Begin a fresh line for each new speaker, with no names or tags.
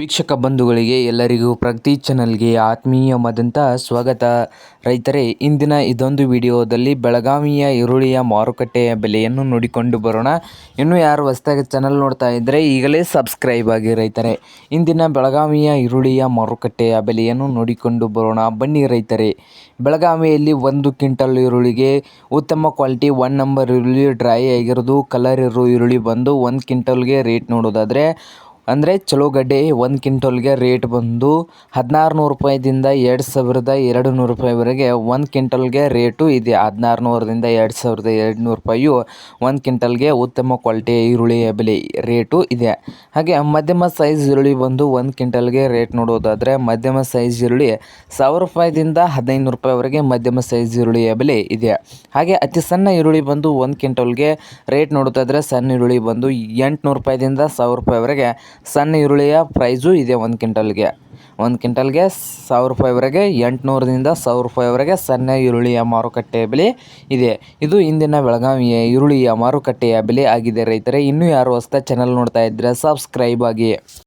ವೀಕ್ಷಕ ಬಂಧುಗಳಿಗೆ ಎಲ್ಲರಿಗೂ ಪ್ರಗತಿ ಚಾನಲ್ಗೆ ಆತ್ಮೀಯವಾದಂಥ ಸ್ವಾಗತ. ರೈತರೇ, ಇಂದಿನ ಇದೊಂದು ವಿಡಿಯೋದಲ್ಲಿ ಬೆಳಗಾವಿಯ ಈರುಳ್ಳಿಯ ಮಾರುಕಟ್ಟೆಯ ಬೆಲೆಯನ್ನು ನೋಡಿಕೊಂಡು ಬರೋಣ. ಇನ್ನು ಯಾರು ಹೊಸದಾಗಿ ಚಾನಲ್ ನೋಡ್ತಾ ಇದ್ದರೆ ಈಗಲೇ ಸಬ್ಸ್ಕ್ರೈಬ್ ಆಗಿ ರೈತರೇ. ಇಂದಿನ ಬೆಳಗಾವಿಯ ಈರುಳ್ಳಿಯ ಮಾರುಕಟ್ಟೆಯ ಬೆಲೆಯನ್ನು ನೋಡಿಕೊಂಡು ಬರೋಣ. ಬನ್ನಿ ರೈತರೇ, ಬೆಳಗಾವಿಯಲ್ಲಿ ಒಂದು ಕ್ವಿಂಟಲ್ ಈರುಳ್ಳಿಗೆ ಉತ್ತಮ ಕ್ವಾಲಿಟಿ ಒನ್ ನಂಬರ್ ಈರುಳ್ಳಿ ಡ್ರೈ ಆಗಿರೋದು. ಕಲರ್ ಇರೋ ಈರುಳ್ಳಿ ಬಂದು ಒಂದು ಕ್ವಿಂಟಲ್ಗೆ ರೇಟ್ ನೋಡೋದಾದರೆ ಅಂದರೆ ಚಲೋ ಗಡ್ಡೆ, ಒಂದು ಕ್ವಿಂಟಲ್ಗೆ ರೇಟ್ ಬಂದು ಹದಿನಾರು ನೂರು ರೂಪಾಯಿದಿಂದ ಎರಡು ಸಾವಿರದ ಎರಡು ನೂರು ರೂಪಾಯಿವರೆಗೆ ಒಂದು ಕ್ವಿಂಟಲ್ಗೆ ರೇಟು ಇದೆ. ಹದಿನಾರು ನೂರರಿಂದ ಎರಡು ಸಾವಿರದ ಎರಡು ನೂರು ರೂಪಾಯಿಯು ಒಂದು ಕ್ವಿಂಟಲ್ಗೆ ಉತ್ತಮ ಕ್ವಾಲಿಟಿಯ ಈರುಳ್ಳಿಯ ಬೆಲೆ ರೇಟು ಇದೆ. ಹಾಗೆ ಮಧ್ಯಮ ಸೈಜ್ ಈರುಳ್ಳಿ ಬಂದು ಒಂದು ಕ್ವಿಂಟಲ್ಗೆ ರೇಟ್ ನೋಡೋದಾದರೆ ಮಧ್ಯಮ ಸೈಜ್ ಈರುಳ್ಳಿ ಸಾವಿರ ರೂಪಾಯಿದಿಂದ ಹದಿನೈದು ರೂಪಾಯಿವರೆಗೆ ಮಧ್ಯಮ ಸೈಜ್ ಈರುಳ್ಳಿಯ ಬೆಲೆ ಇದೆ. ಹಾಗೆ ಅತಿ ಸಣ್ಣ ಈರುಳ್ಳಿ ಬಂದು ಒಂದು ಕ್ವಿಂಟಲ್ಗೆ ರೇಟ್ ನೋಡೋದಾದರೆ ಸಣ್ಣ ಈರುಳ್ಳಿ ಬಂದು ಎಂಟುನೂರು ರೂಪಾಯಿದಿಂದ ಸಾವಿರ ರೂಪಾಯಿವರೆಗೆ ಸಣ್ಣ ಈರುಳ್ಳಿಯ ಪ್ರೈಸು ಇದೆ ಒಂದು ಕ್ವಿಂಟಲ್ಗೆ. ಒಂದು ಕ್ವಿಂಟಲ್ಗೆ ಸಾವಿರ ರೂಪಾಯಿವರೆಗೆ ಎಂಟುನೂರರಿಂದ ಸಾವಿರ ರೂಪಾಯಿವರೆಗೆ ಸಣ್ಣ ಈರುಳ್ಳಿಯ ಮಾರುಕಟ್ಟೆ ಬೆಲೆ ಇದೆ. ಇದು ಇಂದಿನ ಬೆಳಗಾವಿಯ ಈರುಳ್ಳಿಯ ಮಾರುಕಟ್ಟೆಯ ಬೆಲೆ ಆಗಿದೆ ರೈತರೇ. ಇನ್ನೂ ಯಾರು ಹೊಸ್ತ ಚಾನಲ್ ನೋಡ್ತಾ ಇದ್ದರೆ ಸಬ್ಸ್ಕ್ರೈಬ್ ಆಗಿ.